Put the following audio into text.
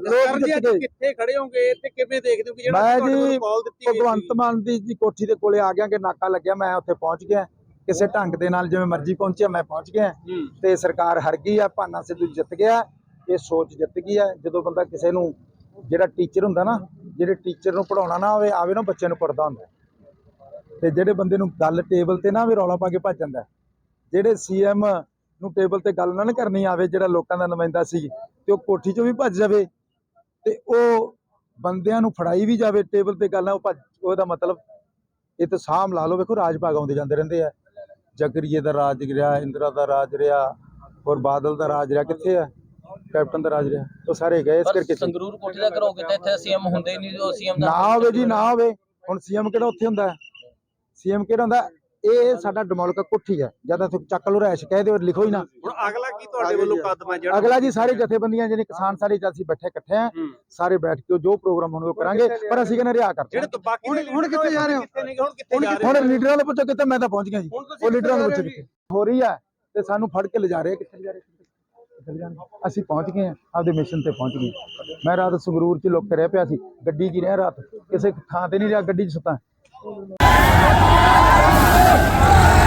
ਲੋਕ ਸਰ ਜੀ ਅੱਜ ਜਿੱਤ ਗਏ। ਕਿੱਥੇ ਖੜੇ ਹੋਗੇ ਤੇ ਕਿਵੇਂ ਦੇਖਦੇ ਹੋ ਕਿ ਜਿਹੜਾ ਜੀ ਕਾਲ ਦਿੱਤੀ ਗਈ ਭਗਵੰਤ ਮਾਨ ਦੀ ਜੀ ਕੋਠੀ ਦੇ ਕੋਲੇ ਆ ਗਿਆ ਕਿ ਨਾਕਾ ਲੱਗਿਆ ਮੈਂ ਉੱਥੇ ਪਹੁੰਚ ਗਿਆ। ਕਿਸੇ ਢੰਗ ਦੇ ਨਾਲ ਜਿਵੇਂ ਮਰਜ਼ੀ ਪਹੁੰਚਿਆ ਮੈਂ ਪਹੁੰਚ ਗਿਆ। ਤੇ ਸਰਕਾਰ ਹਰ ਗਈ ਆ ਭਾਨਾ ਸਿੱਧੂ ਜਿੱਤ ਗਿਆ ਇਹ ਸੋਚ ਜਿੱਤ ਗਈ ਆ। ਜਦੋਂ ਬੰਦਾ ਕਿਸੇ ਨੂੰ ਜਿਹੜਾ ਟੀਚਰ ਹੁੰਦਾ ਨਾ ਜਿਹੜੇ ਟੀਚਰ ਨੂੰ ਪੜਾਉਣਾ ਨਾ ਹੋਵੇ ਆਵੇ ਨਾ ਬੱਚੇ ਨੂੰ ਪੜਦਾ ਹੁੰਦਾ। ਤੇ ਜਿਹੜੇ ਬੰਦੇ ਨੂੰ ਗੱਲ ਟੇਬਲ ਤੇ ਨਾ ਵੀ ਰੌਲਾ ਪਾ ਕੇ ਭੱਜ ਜਾਂਦਾ। ਜਿਹੜੇ ਸੀਐਮ ਨੂੰ ਟੇਬਲ ਤੇ ਗੱਲ ਨਾ ਕਰਨੀ ਆਵੇ ਜਿਹੜਾ ਲੋਕਾਂ ਦਾ ਨੁਮਾਇੰਦਾ ਸੀ ਤੇ ਉਹ ਕੋਠੀ 'ਚੋਂ ਵੀ ਭੱਜ ਜਾਵੇ। ਤੇ ਉਹ ਬੰਦਿਆਂ ਨੂੰ ਫੜਾਈ ਵੀ ਜਾਵੇ ਟੇਬਲ ਤੇ ਗੱਲ ਉਹ ਉਹਦਾ ਮਤਲਬ ਇਹ ਤਾਂ ਸਾਹਮ ਲਾ ਲਓ ਵੇਖੋ ਰਾਜ ਭਾਗ ਆਉਂਦੇ ਜਾਂਦੇ ਰਹਿੰਦੇ ਆ। ਜਗਰੀਏ ਦਾ ਰਾਜ ਰਿਹਾ ਇੰਦਰਾ ਦਾ ਰਾਜ ਰਿਹਾ ਹੋਰ ਬਾਦਲ ਦਾ ਰਾਜ ਰਿਹਾ ਕਿੱਥੇ ਆ? ਕੈਪਟਨ ਦਾ ਰਾਜ ਰਿਹਾ ਉਹ ਸਾਰੇ ਗਏ ਇਸ ਕਰਕੇ ਸੰਗਰੂਰ ਕੋਠੀ ਦਾ ਕਰੋਗੇ ਤਾਂ ਇੱਥੇ ਸੀਐਮ ਹੁੰਦੇ ਨਹੀਂ ਜੋ ਸੀਐਮ ਦਾ ਨਾ ਹੋਵੇ ਜੀ ਨਾ ਹੋਵੇ। ਹੁਣ ਸੀਐਮ ਕਿਹੜਾ ਉੱਥੇ ਹੁੰਦਾ? ਸੀਐਮ ਕਿਹੜਾ ਹੁੰਦਾ? ਇਹ ਸਾਡਾ ਡਮੋਲਕਾ ਕੋਠੀ ਹੈ ਜਦ ਤੁਸੀਂ ਚੱਕ ਲੋ ਰੈਸ਼ ਕਹਿ ਦਿਓ ਲਿਖੋ ਹੀ ਨਾ। ਹੁਣ ਅਗਲਾ ਕੀ ਤੁਹਾਡੇ ਵੱਲੋਂ ਕਦਮ ਹੈ ਜਿਹੜਾ ਅਗਲਾ ਜੀ ਸਾਰੇ ਜਥੇਬੰਦੀਆਂ ਜਿਹੜੇ ਕਿਸਾਨ ਸਾਰੇ ਜਦ ਅਸੀਂ ਬੈਠੇ ਇਕੱਠੇ ਆ ਹੂੰ। ਸਾਰੇ ਬੈਠ ਕੇ ਜੋ ਪ੍ਰੋਗਰਾਮ ਹੋਣਗੇ ਉਹ ਕਰਾਂਗੇ ਪਰ ਅਸੀਂ ਕਹਿੰਦੇ ਰਿਹਾ ਕਰਦੇ ਜਿਹੜੇ ਤਾਂ ਬਾਕੀ ਹੁਣ ਹੁਣ ਕਿੱਥੇ ਜਾ ਰਹੇ ਹੋ? ਕਿੱਥੇ ਨਹੀਂ ਹੁਣ ਕਿੱਥੇ ਜਾ ਰਹੇ ਹੁਣ ਲੀਡਰਾਂ ਨੂੰ ਪੁੱਛੋ ਕਿੱਥੇ ਮੈਂ ਤਾਂ ਪਹੁੰਚ ਗਿਆ ਜੀ। ਉਹ ਲੀਡਰਾਂ ਨੂੰ ਪੁੱਛੋ ਜਾ ਕਿੱਥੇ। ਹੋ? ਰਹੀ ਹੈ ਤੇ ਸਾਨੂੰ ਫੜ ਕੇ ਲਿਜਾ ਰਹੇ ਕਿੱਥੇ ਲਿਜਾ ਰਹੇ? ਅਸੀਂ ਪਹੁੰਚ ਗਏ ਆ ਆਪਦੇ ਮਿਸ਼ਨ ਤੇ ਪਹੁੰਚ ਗਏ। ਮੈਂ ਰਾਤ ਸੰਗਰੂਰ ਚ ਲੁੱਕ ਰਿਹਾ ਪਿਆ ਸੀ। ਗੱਡੀ 'ਚ ਹੀ ਰਿਹਾ ਰਾਤ। ਕਿਸੇ ਥਾਂ ਤੇ ਨਹੀਂ ਰਿਹਾ ਗੱਡੀ 'ਚ ਸੁੱਤਾ। Fire! Fire!